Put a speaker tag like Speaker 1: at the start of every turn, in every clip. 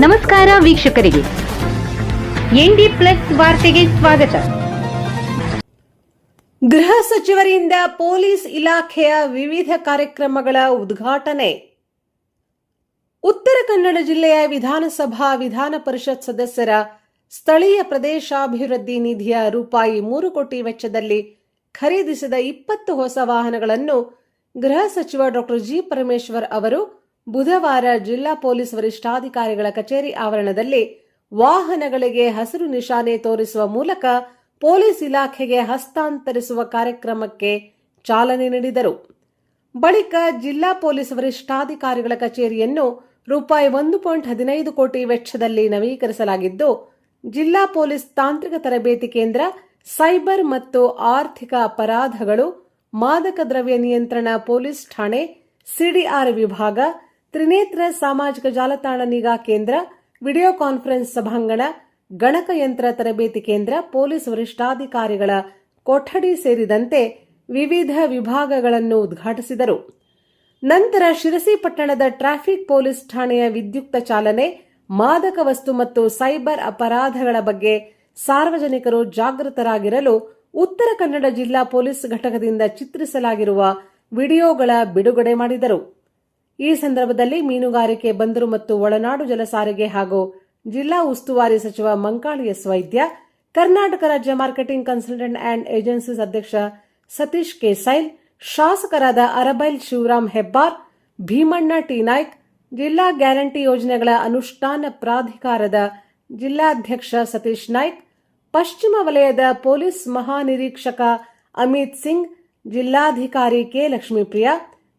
Speaker 1: ನಮಸ್ಕಾರ ವೀಕ್ಷಕರಿಗೆ. ND plus ವಾರ್ತೆಗೆ ಸ್ವಾಗತ.
Speaker 2: ಗೃಹ ಸಚಿವರಿಂದ ಪೊಲೀಸ್ ಇಲಾಖೆಯ ವಿವಿಧ ಕಾರ್ಯಕ್ರಮಗಳ ಉದ್ಘಾಟನೆ. ಉತ್ತರ ಕನ್ನಡ ಜಿಲ್ಲೆಯ ವಿಧಾನಸಭಾ ವಿಧಾನ ಪರಿಷತ್ ಸದಸ್ಯರ ಸ್ಥಳೀಯ ಪ್ರದೇಶಾಭಿವೃದ್ಧಿ ನಿಧಿಯ ರೂಪಾಯಿ ಮೂರು ಕೋಟಿ ವೆಚ್ಚದಲ್ಲಿ ಖರೀದಿಸಿದ ಇಪ್ಪತ್ತು ಹೊಸ ವಾಹನಗಳನ್ನು ಗೃಹ ಸಚಿವ ಡಾಕ್ಟರ್ ಜಿ ಪರಮೇಶ್ವರ್ ಅವರು ಬುಧವಾರ ಜಿಲ್ಲಾ ಪೊಲೀಸ್ ವರಿಷ್ಠಾಧಿಕಾರಿಗಳ ಕಚೇರಿ ಆವರಣದಲ್ಲಿ ವಾಹನಗಳಿಗೆ ಹಸಿರು ನಿಶಾನೆ ತೋರಿಸುವ ಮೂಲಕ ಪೊಲೀಸ್ ಇಲಾಖೆಗೆ ಹಸ್ತಾಂತರಿಸುವ ಕಾರ್ಯಕ್ರಮಕ್ಕೆ ಚಾಲನೆ ನೀಡಿದರು. ಬಳಿಕ ಜಿಲ್ಲಾ ಪೊಲೀಸ್ ವರಿಷ್ಠಾಧಿಕಾರಿಗಳ ಕಚೇರಿಯನ್ನು ರೂಪಾಯಿ ಒಂದು ಪಾಯಿಂಟ್ ಹದಿನೈದು ಕೋಟಿ ವೆಚ್ಚದಲ್ಲಿ ನವೀಕರಿಸಲಾಗಿದ್ದು, ಜಿಲ್ಲಾ ಪೊಲೀಸ್ ತಾಂತ್ರಿಕ ತರಬೇತಿ ಕೇಂದ್ರ, ಸೈಬರ್ ಮತ್ತು ಆರ್ಥಿಕ ಅಪರಾಧಗಳು, ಮಾದಕ ದ್ರವ್ಯ ನಿಯಂತ್ರಣ ಪೊಲೀಸ್ ಠಾಣೆ, ಸಿಡಿಆರ್ ವಿಭಾಗ ತ್ರಿನೇತ್ರ ಸಾಮಾಜಿಕ ಜಾಲತಾಣ ನಿಗಾ ಕೇಂದ್ರ, ವಿಡಿಯೋ ಕಾನ್ಫರೆನ್ಸ್ ಸಭಾಂಗಣ ಗಣಕಯಂತ್ರ ತರಬೇತಿ ಕೇಂದ್ರ, ಪೊಲೀಸ್ ವರಿಷ್ಠಾಧಿಕಾರಿಗಳ ಕೊಠಡಿ ಸೇರಿದಂತೆ ವಿವಿಧ ವಿಭಾಗಗಳನ್ನು ಉದ್ಘಾಟಿಸಿದರು. ನಂತರ ಶಿರಸಿ ಪಟ್ಟಣದ ಟ್ರಾಫಿಕ್ ಪೊಲೀಸ್ ಠಾಣೆಯ ವಿದ್ಯುಕ್ತ ಚಾಲನೆ, ಮಾದಕ ವಸ್ತು ಮತ್ತು ಸೈಬರ್ ಅಪರಾಧಗಳ ಬಗ್ಗೆ ಸಾರ್ವಜನಿಕರು ಜಾಗೃತರಾಗಿರಲು ಉತ್ತರ ಕನ್ನಡ ಜಿಲ್ಲಾ ಪೊಲೀಸ್ ಘಟಕದಿಂದ ಚಿತ್ರಿಸಲಾಗಿರುವ ವಿಡಿಯೋಗಳ ಬಿಡುಗಡೆ ಮಾಡಿದರು. ಈ ಸಂದರ್ಭದಲ್ಲಿ ಮೀನುಗಾರಿಕೆ ಬಂದರು ಮತ್ತು ಒಳನಾಡು ಜಲಸಾರಿಗೆ ಹಾಗೂ ಜಿಲ್ಲಾ ಉಸ್ತುವಾರಿ ಸಚಿವ ಮಂಕಾಳಿ ಎಸ್ ವೈದ್ಯ, ಕರ್ನಾಟಕ ರಾಜ್ಯ ಮಾರ್ಕೆಟಿಂಗ್ ಕನ್ಸಲ್ಟೆಂಟ್ ಅಂಡ್ ಏಜೆನ್ಸೀಸ್ ಅಧ್ಯಕ್ಷ ಸತೀಶ್ ಕೆ ಸೈಲ್, ಶಾಸಕರಾದ ಅರಬೈಲ್ ಶಿವರಾಮ್ ಹೆಬ್ಬಾರ್, ಭೀಮಣ್ಣ ಟಿ ನಾಯ್ಕ್, ಜಿಲ್ಲಾ ಗ್ಯಾರಂಟಿ ಯೋಜನೆಗಳ ಅನುಷ್ಠಾನ ಪ್ರಾಧಿಕಾರದ ಜಿಲ್ಲಾಧ್ಯಕ್ಷ ಸತೀಶ್ ನಾಯ್ಕ್, ಪಶ್ಚಿಮ ವಲಯದ ಪೊಲೀಸ್ ಮಹಾನಿರೀಕ್ಷಕ ಅಮಿತ್ ಸಿಂಗ್, ಜಿಲ್ಲಾಧಿಕಾರಿ ಕೆ ಲಕ್ಷ್ಮೀಪ್ರಿಯಾ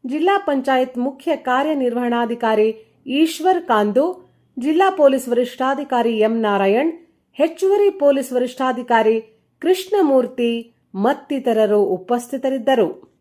Speaker 2: ಜಿಲ್ಲಾ ಪಂಚಾಯತ್ ಮುಖ್ಯ ಕಾರ್ಯನಿರ್ವಹಣಾಧಿಕಾರಿ ಈಶ್ವರ್ ಕಾಂದು, ಜಿಲ್ಲಾ ಪೊಲೀಸ್ ವರಿಷ್ಠಾಧಿಕಾರಿ ಎಂ ನಾರಾಯಣ್, ಹೆಚ್ಚುವರಿ ಪೊಲೀಸ್ ವರಿಷ್ಠಾಧಿಕಾರಿ ಕೃಷ್ಣಮೂರ್ತಿ ಮತ್ತಿತರರು ಉಪಸ್ಥಿತರಿದ್ದರು.